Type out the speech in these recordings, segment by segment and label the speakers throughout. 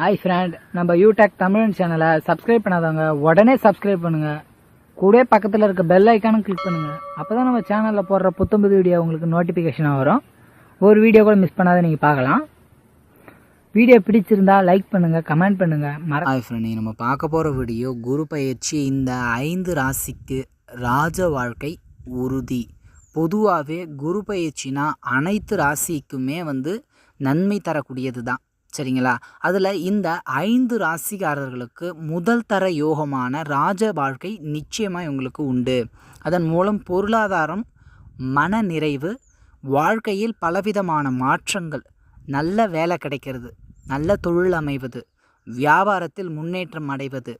Speaker 1: Hi friend நம்ம யூடெக் தமிழன் சேனலை சப்ஸ்கிரைப் பண்ணாதவங்க உடனே சப்ஸ்கிரைப் பண்ணுங்க. கூட பக்கத்தில் இருக்க பெல் ஐக்கானும் கிளிக் பண்ணுங்க. அப்பதான் நம்ம சேனலில் போடுற புத்தம்புது வீடியோ உங்களுக்கு நோட்டிஃபிகேஷனாக வரும். ஒரு வீடியோ கூட மிஸ் பண்ணாத நீங்கள் பார்க்கலாம். வீடியோ பிடிச்சிருந்தா லைக் பண்ணுங்க கமெண்ட் பண்ணுங்க. மற
Speaker 2: ஹாய் ஃப்ரெண்ட் நம்ம பார்க்க போகிற வீடியோ குரு பயிற்சி இந்த ஐந்து ராசிக்கு ராஜ வாழ்க்கை உறுதி. பொதுவாகவே குரு பயிற்சினா அனைத்து ராசிக்குமே வந்து நன்மை தரக்கூடியது தான் சரிங்களா? அதில் இந்த ஐந்து ராசிக்காரர்களுக்கு முதல் தர யோகமான ராஜ வாழ்க்கை நிச்சயமாக இவங்களுக்கு உண்டு. அதன் மூலம் பொருளாதாரம் மன நிறைவு வாழ்க்கையில் பலவிதமான மாற்றங்கள் நல்ல வேலை கிடைக்கிறது நல்ல தொழில் அமைவது வியாபாரத்தில் முன்னேற்றம் அடைவது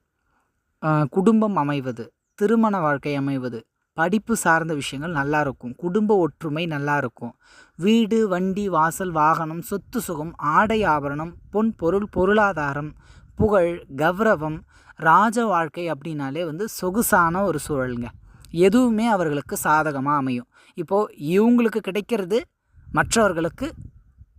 Speaker 2: குடும்பம் அமைவது திருமண வாழ்க்கை அமைவது படிப்பு சார்ந்த விஷயங்கள் நல்லா இருக்கும் குடும்ப ஒற்றுமை நல்லா இருக்கும் வீடு வண்டி வாசல் வாகனம் சொத்து சுகம் ஆடை ஆபரணம் பொன் பொருள் பொருளாதாரம் புகழ் கௌரவம் ராஜ வாழ்க்கை அப்படின்னாலே வந்து சொகுசான ஒரு சூழலுங்க. எதுவுமே அவர்களுக்கு சாதகமாக அமையும். இப்போது இவங்களுக்கு கிடைக்கிறது மற்றவர்களுக்கு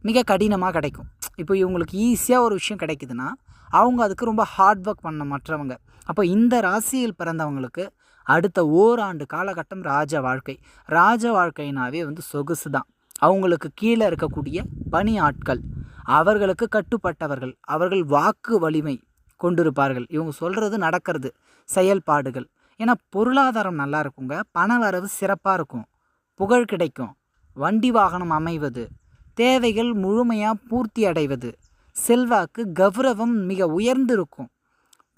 Speaker 2: மிக கடினமாக கிடைக்கும். இப்போ இவங்களுக்கு ஈஸியாக ஒரு விஷயம் கிடைக்குதுன்னா அவங்க அதுக்கு ரொம்ப ஹார்ட் ஒர்க் பண்ண மற்றவங்க. அப்போ இந்த ராசியில் பிறந்தவங்களுக்கு அடுத்த ஓராண்டு காலகட்டம் ராஜ வாழ்க்கை. ராஜ வாழ்க்கைனாவே வந்து சொகுசு தான். அவங்களுக்கு கீழே இருக்கக்கூடிய பணி ஆட்கள் அவர்களுக்கு கட்டுப்பட்டவர்கள் அவர்கள் வாக்கு வலிமை கொண்டிருப்பார்கள். இவங்க சொல்கிறது நடக்கிறது செயல்பாடுகள். ஏன்னா பொருளாதாரம் நல்லா இருக்குங்க. பண வரவு சிறப்பாக இருக்கும். புகழ் கிடைக்கும். வண்டி வாகனம் அமைவது தேவைகள் முழுமையாக பூர்த்தி அடைவது. செல்வாக்கு கௌரவம் மிக உயர்ந்திருக்கும்.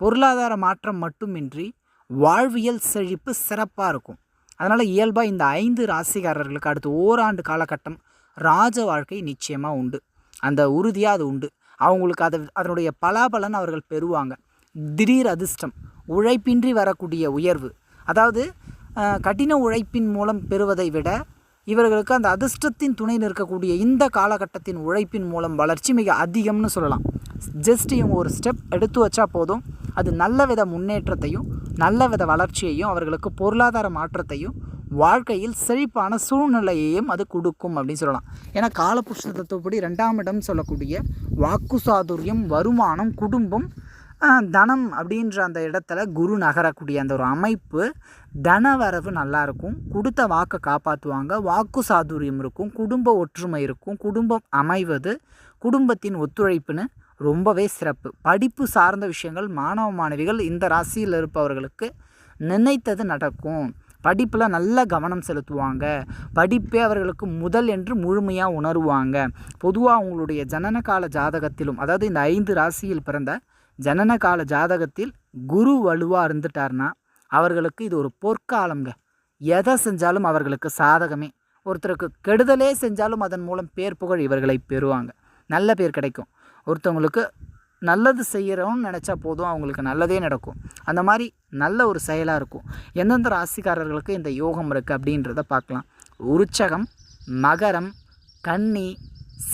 Speaker 2: பொருளாதார மாற்றம் மட்டுமின்றி வாழ்வியல் செழிப்பு சிறப்பாக இருக்கும். அதனால் இயல்பாக இந்த ஐந்து ராசிக்காரர்களுக்கு அடுத்து ஓராண்டு காலகட்டம் ராஜ வாழ்க்கை நிச்சயமாக உண்டு. அந்த உறுதியாக அது உண்டு. அவங்களுக்கு அதை அதனுடைய பலாபலன் அவர்கள் பெறுவாங்க. திடீர் அதிர்ஷ்டம் உழைப்பின்றி வரக்கூடிய உயர்வு. அதாவது கடின உழைப்பின் மூலம் பெறுவதை விட இவர்களுக்கு அந்த அதிர்ஷ்டத்தின் துணை நிற்கக்கூடிய இந்த காலகட்டத்தின் உழைப்பின் மூலம் வளர்ச்சி மிக அதிகம்னு சொல்லலாம். ஜஸ்ட் இவங்க ஒரு ஸ்டெப் எடுத்து வச்சா போதும். அது நல்ல வித முன்னேற்றத்தையும் நல்ல வித வளர்ச்சியையும் அவர்களுக்கு பொருளாதார மாற்றத்தையும் வாழ்க்கையில் செழிப்பான சூழ்நிலையையும் அது கொடுக்கும் அப்படின்னு சொல்லலாம். ஏன்னா காலபுருஷ தத்துவப்படி ரெண்டாம் இடம் சொல்லக்கூடிய வாக்கு சாதுரியம் வருமானம் குடும்பம் தனம் அப்படின்ற அந்த இடத்துல குரு நகரக்கூடிய அந்த ஒரு அமைப்பு தன வரவு நல்லா இருக்கும். கொடுத்த வாக்கை காப்பாற்றுவாங்க வாக்கு சாதுரியம் இருக்கும். குடும்ப ஒற்றுமை இருக்கும். குடும்பம் அமைவது குடும்பத்தின் ஒத்துழைப்புன்னு ரொம்பவே சிறப்பு. படிப்பு சார்ந்த விஷயங்கள் மாணவ மாணவிகள் இந்த ராசியில் இருப்பவர்களுக்கு நினைத்தது நடக்கும். படிப்பில் நல்ல கவனம் செலுத்துவாங்க. படிப்பே அவர்களுக்கு முதல் என்று முழுமையாக உணருவாங்க. பொதுவாக அவங்களுடைய ஜனனகால ஜாதகத்திலும் அதாவது இந்த ஐந்து ராசியில் பிறந்த ஜனன கால ஜாதகத்தில் குரு வலுவாக இருந்துட்டார்னா அவர்களுக்கு இது ஒரு பொற்காலம்ங்க. எதை செஞ்சாலும் அவர்களுக்கு சாதகமே. ஒருத்தருக்கு கெடுதலே செஞ்சாலும் அதன் மூலம் பேர் புகழ் இவர்களை பெறுவாங்க. நல்ல பேர் கிடைக்கும். ஒருத்தவங்களுக்கு நல்லது செய்கிறோம்னு நினச்சா போதும் அவங்களுக்கு நல்லதே நடக்கும். அந்த மாதிரி நல்ல ஒரு செயலாக இருக்கும். எந்தெந்த ராசிக்காரர்களுக்கு இந்த யோகம் இருக்குது அப்படின்றத பார்க்கலாம். உருச்சகம் மகரம் கன்னி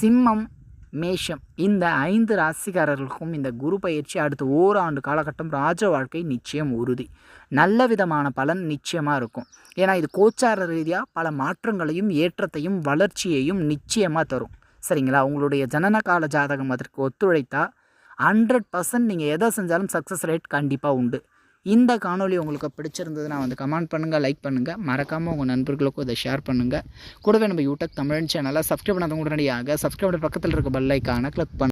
Speaker 2: சிம்மம் மேஷம். இந்த ஐந்து ராசிக்காரர்களுக்கும் இந்த குரு பயிற்சி அடுத்த ஓராண்டு காலகட்டம் ராஜ வாழ்க்கை நிச்சயம் உறுதி. நல்ல விதமான பலன் நிச்சயமாக இருக்கும். ஏன்னா இது கோச்சார ரீதியாக பல மாற்றங்களையும் ஏற்றத்தையும் வளர்ச்சியையும் நிச்சயமாக தரும். சரிங்களா? உங்களுடைய ஜனனகால ஜாதகம் அதற்கு ஒத்துழைத்தா ஹண்ட்ரட் பர்சன்ட் நீங்கள் எதை செஞ்சாலும் சக்ஸஸ் ரேட் கண்டிப்பாக உண்டு. இந்த காணொளி உங்களுக்கு பிடிச்சிருந்ததுன்னா வந்து கமெண்ட் பண்ணுங்கள் லைக் பண்ணுங்கள் மறக்காமல் உங்கள் நண்பர்களுக்கும் இதை ஷேர் பண்ணுங்கள் கூடவே நம்ம யூடியூப் தமிழ் சேனலை சப்ஸ்கிரைப் பண்ணாதவங்க உடனடியாக சப்ஸ்கிரைப் பக்கத்தில் இருக்க பெல் ஐக்கானை கிளிக் பண்ணு